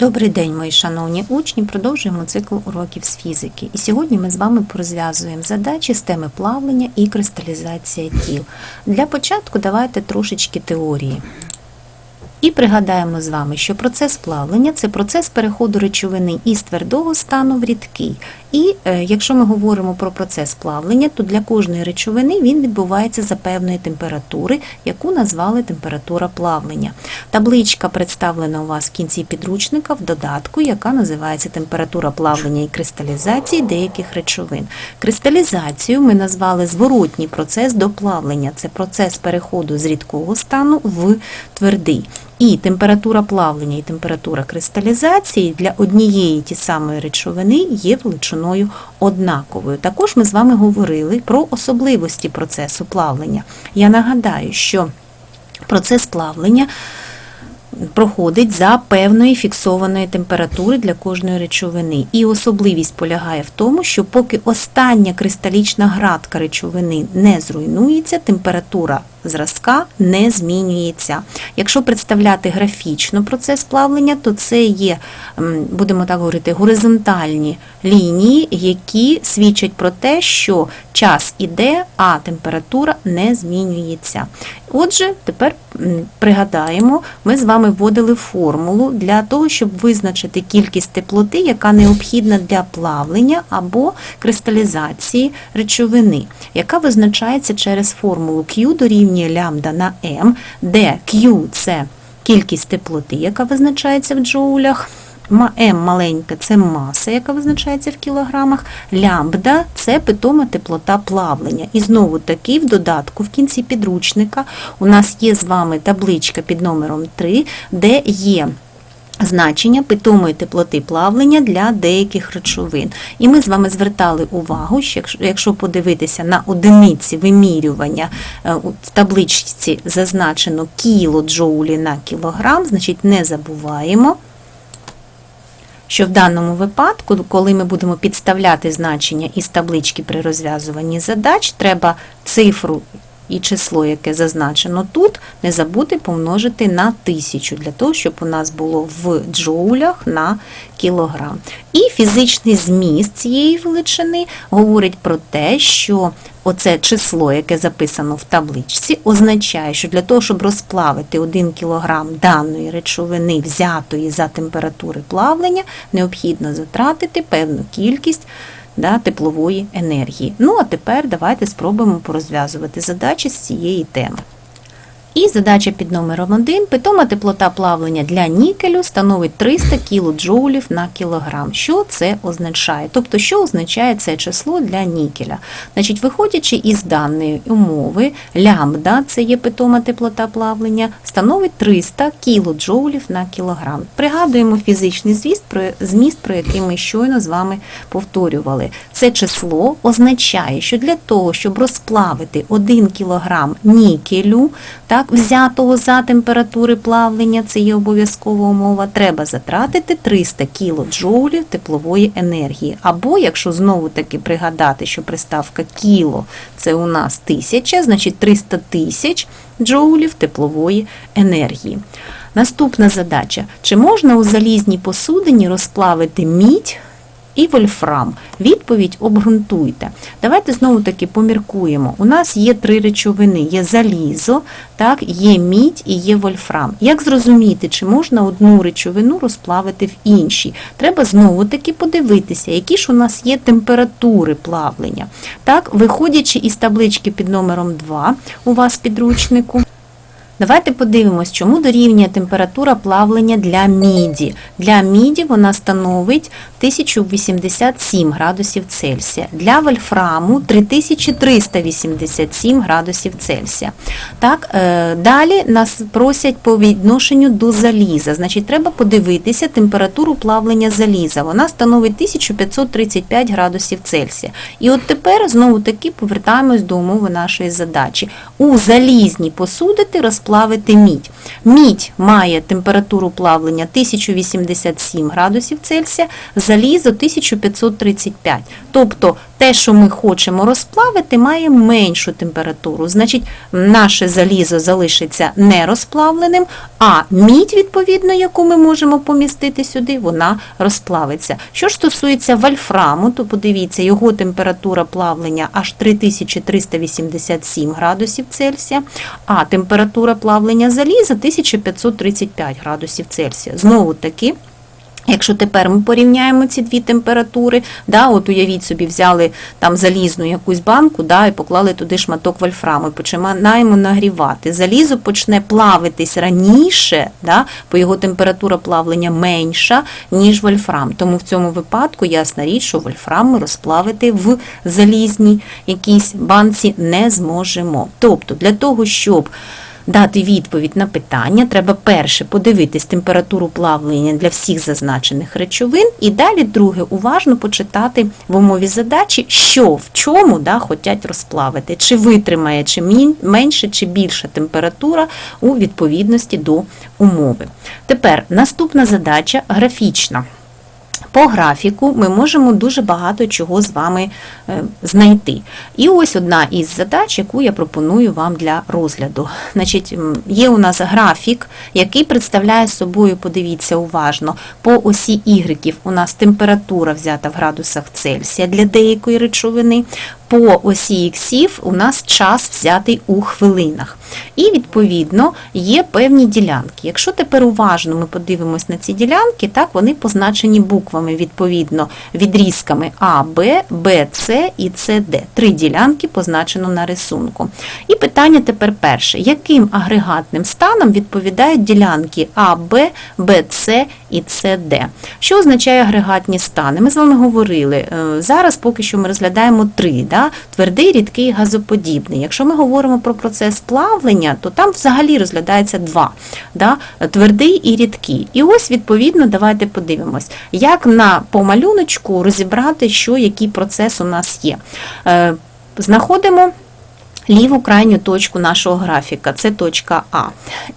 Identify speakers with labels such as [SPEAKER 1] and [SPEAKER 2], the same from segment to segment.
[SPEAKER 1] Добрий день, мої шановні учні. Продовжуємо цикл уроків з фізики. І сьогодні ми з вами порозв'язуємо задачі з теми плавлення і кристалізація тіл. Для початку давайте трошечки теорії. І пригадаємо з вами, що процес плавлення це процес переходу речовини із твердого стану в рідкий. І е, якщо ми говоримо про процес плавлення, то для кожної речовини він відбувається за певної температури, яку назвали температура плавлення. Табличка представлена у вас в кінці підручника в додатку, яка називається температура плавлення і кристалізації деяких речовин. Кристалізацію ми назвали зворотній процес до плавлення. Це процес переходу з рідкого стану в твердий. І температура плавлення і температура кристалізації для однієї ті самої речовини є величиною однаковою. Також ми з вами говорили про особливості процесу плавлення. Я нагадаю, що процес плавлення проходить за певної фіксованої температури для кожної речовини. І особливість полягає в тому, що поки остання кристалічна градка речовини не зруйнується, температура зразка не змінюється. Якщо представляти графічно процес плавлення, то це є, будемо так говорити, горизонтальні лінії, які свідчать про те, що час іде, а температура не змінюється. Отже, тепер пригадаємо, ми з вами вводили формулу для того, щоб визначити кількість теплоти, яка необхідна для плавлення або кристалізації речовини, яка визначається через формулу Q дорівнює лямбда на М, де Q – це кількість теплоти, яка визначається в джоулях. М маленька це маса, яка визначається в кілограмах. Лямбда це питома теплота плавлення. І знову таки в додатку в кінці підручника у нас є з вами табличка під номером 3, де є значення питомої теплоти плавлення для деяких речовин. І ми з вами звертали увагу, що якщо- подивитися на одиниці вимірювання, е, в табличці зазначено кілоджоулі на кілограм, значить не забуваємо, що в даному випадку, коли ми будемо підставляти значення із таблички при розв'язуванні задач, треба цифру і число, яке зазначено тут, не забути помножити на тисячу, для того, щоб у нас було в джоулях на кілограм. І фізичний зміст цієї величини говорить про те, що оце число, яке записано в табличці, означає, що для того, щоб розплавити 1 кг даної речовини, взятої за температури плавлення, необхідно затратити певну кількість да, теплової енергії. Ну а тепер давайте спробуємо порозв'язувати задачі з цієї теми. І задача під номером 1. Питома теплота плавлення для нікелю становить 300 кДж на кілограм. Що це означає? Тобто, що означає це число для нікеля? Значить, виходячи із даної умови, лямбда, це є питома теплота плавлення, становить 300 кДж на кілограм. Пригадуємо фізичний зміст, про, зміст, про який ми щойно з вами повторювали. Це число означає, що для того, щоб розплавити 1 кг нікелю, так, взятого за температури плавлення, це є обов'язкова умова, треба затратити 300 кДж теплової енергії. Або, якщо знову таки пригадати, що приставка кіло це у нас 1000, значить 300 тисяч джоулів теплової енергії. Наступна задача: чи можна у залізній посудині розплавити мідь? І вольфрам. Відповідь обґрунтуйте. Давайте знову таки поміркуємо. У нас є три речовини: є залізо, так, є мідь і є вольфрам. Як зрозуміти, чи можна одну речовину розплавити в іншій? Треба знову таки подивитися, які ж у нас є температури плавлення. Так, виходячи із таблички під номером 2 у вас підручнику. Давайте подивимось, чому дорівнює температура плавлення для міді. Для міді вона становить 1087 градусів Цельсія. Для вольфраму 3387 градусів Цельсія. Так, е, далі нас просять по відношенню до заліза. Значить, треба подивитися температуру плавлення заліза. Вона становить 1535 градусів Цельсія. І от тепер знову таки повертаємось до умови нашої задачі. У залізній посудити розплавити мідь. Мідь має температуру плавлення 1087 градусів Цельсія, залізо 1535. Тобто те, що ми хочемо розплавити, має меншу температуру. Значить, наше залізо залишиться не розплавленим, а мідь, відповідно, яку ми можемо помістити сюди, вона розплавиться. Що ж стосується вольфраму, то подивіться, його температура плавлення аж 3387 градусів Цельсія, а температура плавлення заліза 1535 градусів Цельсія. Знову таки. Якщо тепер ми порівняємо ці дві температури, да, от уявіть собі, взяли там залізну якусь банку да, і поклали туди шматок вольфраму, і починаємо нагрівати. Залізо почне плавитись раніше, да, бо його температура плавлення менша, ніж вольфрам. Тому в цьому випадку ясна річ, що вольфрам ми розплавити в залізній якійсь банці не зможемо. Тобто для того, щоб дати відповідь на питання, треба перше подивитись температуру плавлення для всіх зазначених речовин, і далі, друге, уважно почитати в умові задачі, що в чому да, хочуть розплавити, чи витримає чи менше, чи більша температура у відповідності до умови. Тепер наступна задача графічна. По графіку ми можемо дуже багато чого з вами е, знайти. І ось одна із задач, яку я пропоную вам для розгляду. Значить, є у нас графік, який представляє собою, подивіться уважно, по осі Y у нас температура взята в градусах Цельсія для деякої речовини. По осі іксів у нас час взятий у хвилинах. І, відповідно, є певні ділянки. Якщо тепер уважно ми подивимось на ці ділянки, так вони позначені буквами, відповідно, відрізками А, Б, Б, С і С, Д. Три ділянки позначено на рисунку. І питання тепер перше: яким агрегатним станом відповідають ділянки А, Б, Б, С і С, Д? Що означає агрегатні стани? Ми з вами говорили. е, Зараз поки що ми розглядаємо три: да? Твердий, рідкий, газоподібний. Якщо ми говоримо про процес плавлення, то там взагалі розглядається два: да? твердий і рідкий. І ось, відповідно, давайте подивимось, як на помалюночку розібрати, що який процес у нас є. Е, Знаходимо ліву крайню точку нашого графіка, це точка А.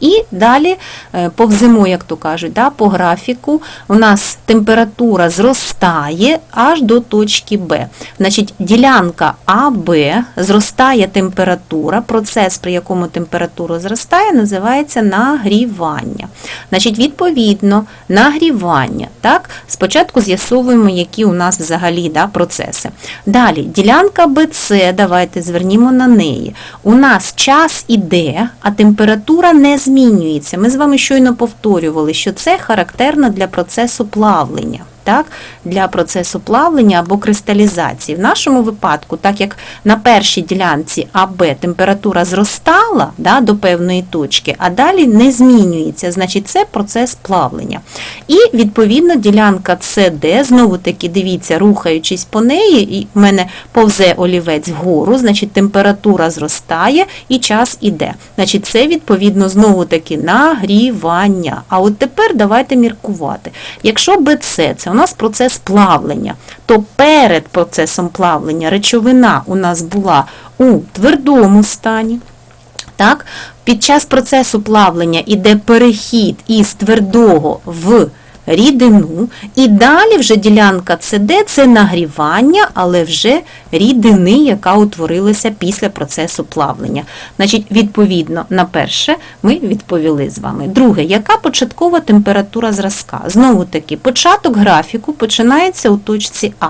[SPEAKER 1] І далі е, повземо, як то кажуть, да, по графіку у нас температура зростає аж до точки Б. Значить, ділянка АБ зростає температура, процес, при якому температура зростає, називається нагрівання. Значить, відповідно, нагрівання. Так? Спочатку з'ясовуємо, які у нас взагалі да, процеси. Далі, ділянка БЦ, давайте звернімо на неї. У нас час іде, а температура не змінюється. Ми з вами щойно повторювали, що це характерно для процесу плавлення. Так, для процесу плавлення або кристалізації. В нашому випадку, так як на першій ділянці АБ температура зростала да, до певної точки, а далі не змінюється, значить це процес плавлення. І відповідно ділянка СД, знову таки, дивіться, рухаючись по неї, і в мене повзе олівець вгору, значить температура зростає і час іде. Значить, це відповідно знову таки нагрівання. А от тепер давайте міркувати. Якщо БЦ це у нас процес плавлення, то перед процесом плавлення речовина у нас була у твердому стані. Так? Під час процесу плавлення йде перехід із твердого в рідину, і далі вже ділянка СД це нагрівання, але вже рідини, яка утворилася після процесу плавлення. Значить, відповідно, на перше ми відповіли з вами. Друге, яка початкова температура зразка? Знову таки, початок графіку починається у точці А.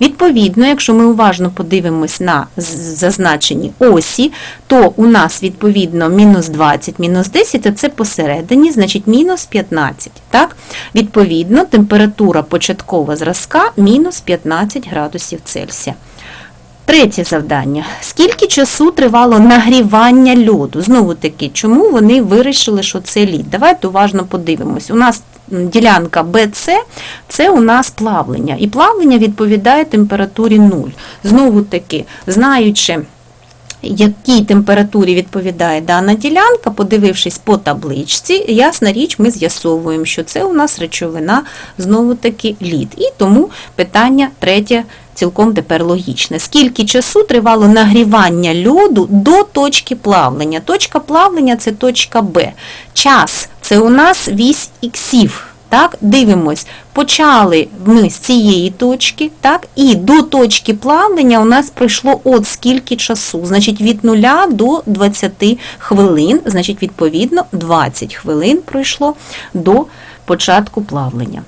[SPEAKER 1] Відповідно, якщо ми уважно подивимось на зазначені осі, то у нас відповідно мінус 20, мінус 10, а це посередині, значить мінус 15. Так? Відповідно, температура початкова зразка мінус 15 градусів Цельсія. Третє завдання. Скільки часу тривало нагрівання льоду? Знову таки, чому вони вирішили, що це лід? Давайте уважно подивимось. У нас ділянка BC – це у нас плавлення. І плавлення відповідає температурі 0. Знову таки, знаючи, якій температурі відповідає дана ділянка, подивившись по табличці, ясна річ, ми з'ясовуємо, що це у нас речовина знову-таки лід. І тому питання третє цілком тепер логічне. Скільки часу тривало нагрівання льоду до точки плавлення? Точка плавлення це точка Б. Час це у нас вісь іксів. Так, дивимось. Почали ми з цієї точки, так, і до точки плавлення у нас пройшло от скільки часу. Значить, від 0 до 20 хвилин, значить, відповідно, 20 хвилин пройшло до початку плавлення.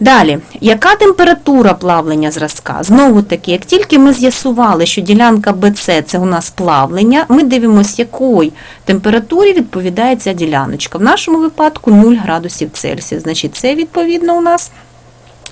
[SPEAKER 1] Далі, яка температура плавлення зразка? Знову таки, як тільки ми з'ясували, що ділянка BC – це у нас плавлення, ми дивимося, якої температурі відповідає ця діляночка. В нашому випадку 0 градусів Цельсія. Значить, це відповідно у нас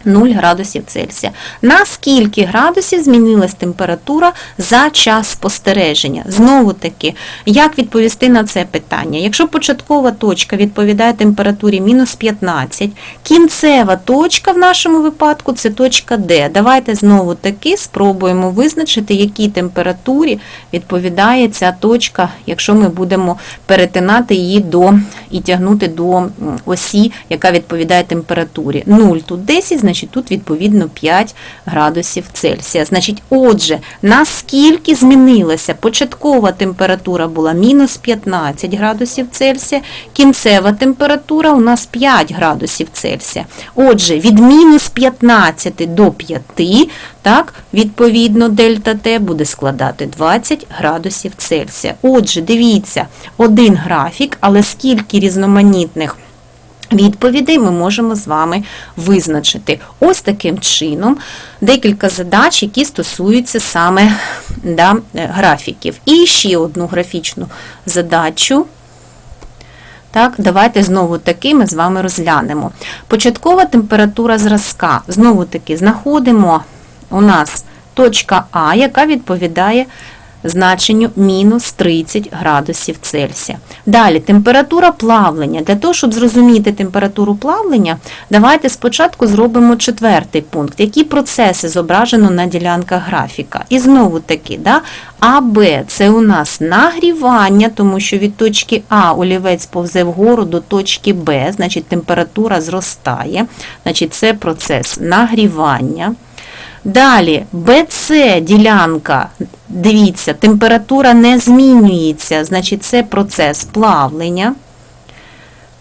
[SPEAKER 1] 0 градусів Цельсія. На скільки градусів змінилась температура за час спостереження? Знову таки, як відповісти на це питання? Якщо початкова точка відповідає температурі мінус 15, кінцева точка в нашому випадку це точка D. Давайте знову таки спробуємо визначити, якій температурі відповідає ця точка, якщо ми будемо перетинати її до і тягнути до осі, яка відповідає температурі. 0 тут 10, значить тут відповідно 5 градусів Цельсія. Значить, отже, наскільки змінилася початкова температура була мінус 15 градусів Цельсія, кінцева температура у нас 5 градусів Цельсія. Отже, від мінус 15 до 5, так, відповідно, дельта Т буде складати 20 градусів Цельсія. Отже, дивіться, один графік, але скільки різноманітних Відповідей ми можемо з вами визначити. Ось таким чином декілька задач, які стосуються саме да, е, графіків. І ще одну графічну задачу. Так, давайте знову таки ми з вами розглянемо. Початкова температура зразка. Знову таки знаходимо у нас точка А, яка відповідає значенню мінус 30 градусів Цельсія. Далі, температура плавлення. Для того, щоб зрозуміти температуру плавлення, давайте спочатку зробимо четвертий пункт. Які процеси зображено на ділянках графіка? І знову таки, да, АБ це у нас нагрівання, тому що від точки А олівець повзе вгору до точки Б, значить температура зростає. Значить, це процес нагрівання. Далі, БЦ ділянка, дивіться, температура не змінюється, значить це процес плавлення.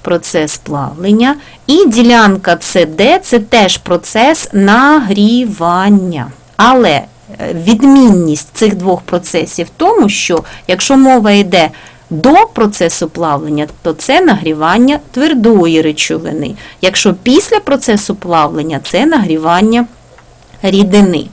[SPEAKER 1] Процес плавлення. І ділянка CD це теж процес нагрівання. Але е, відмінність цих двох процесів в тому, що якщо мова йде до процесу плавлення, то це нагрівання твердої речовини. Якщо після процесу плавлення, це нагрівання рідини.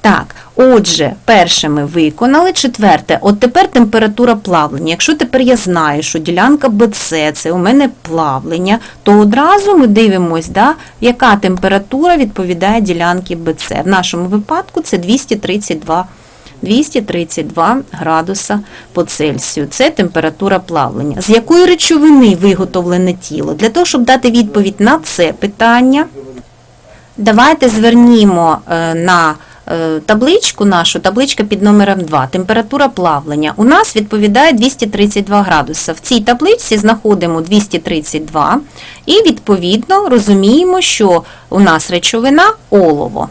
[SPEAKER 1] Так, отже, перше ми виконали. Четверте, от тепер температура плавлення. Якщо тепер я знаю, що ділянка BC це у мене плавлення, то одразу ми дивимося, да, яка температура відповідає ділянці BC. В нашому випадку це 232 232 градуса по Цельсію. Це температура плавлення. З якої речовини виготовлене тіло? Для того, щоб дати відповідь на це питання, Давайте звернімо е, на е, табличку нашу, табличка під номером 2, температура плавлення. У нас відповідає 232 градуса. В цій табличці знаходимо 232 і, відповідно, розуміємо, що у нас речовина олово.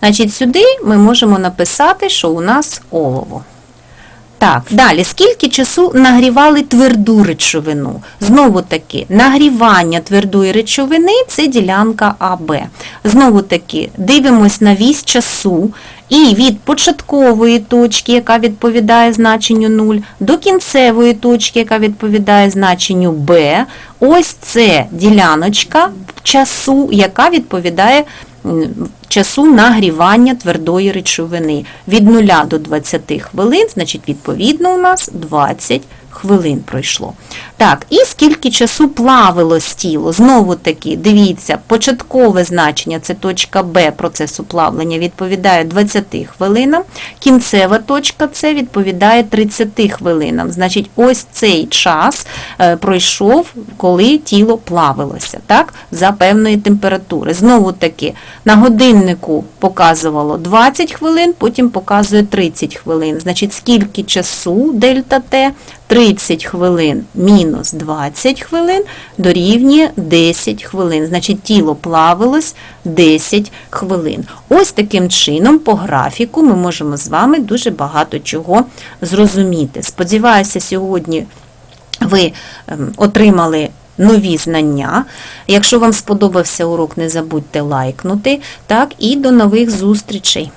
[SPEAKER 1] Значить, сюди ми можемо написати, що у нас олово. Так, далі, скільки часу нагрівали тверду речовину? Знову таки, нагрівання твердої речовини це ділянка АБ. Знову таки, дивимось на вісь часу, і від початкової точки, яка відповідає значенню 0, до кінцевої точки, яка відповідає значенню Б, ось це діляночка часу, яка відповідає м, часу нагрівання твердої речовини. Від 0 до 20 хвилин, значить, відповідно, у нас 20 хвилин пройшло. Так, і скільки часу плавилось тіло? Знову таки, дивіться, початкове значення, це точка Б процесу плавлення, відповідає 20 хвилинам, кінцева точка С відповідає 30 хвилинам. Значить, ось цей час е, пройшов, коли тіло плавилося, так, за певної температури. Знову таки, на годиннику показувало 20 хвилин, потім показує 30 хвилин. Значить, скільки часу дельта Т? 30 хвилин мінус 20 хвилин дорівнює 10 хвилин. Значить, тіло плавилось 10 хвилин. Ось таким чином, по графіку, ми можемо з вами дуже багато чого зрозуміти. Сподіваюся, сьогодні ви ем, отримали нові знання. Якщо вам сподобався урок, не забудьте лайкнути. Так, і до нових зустрічей!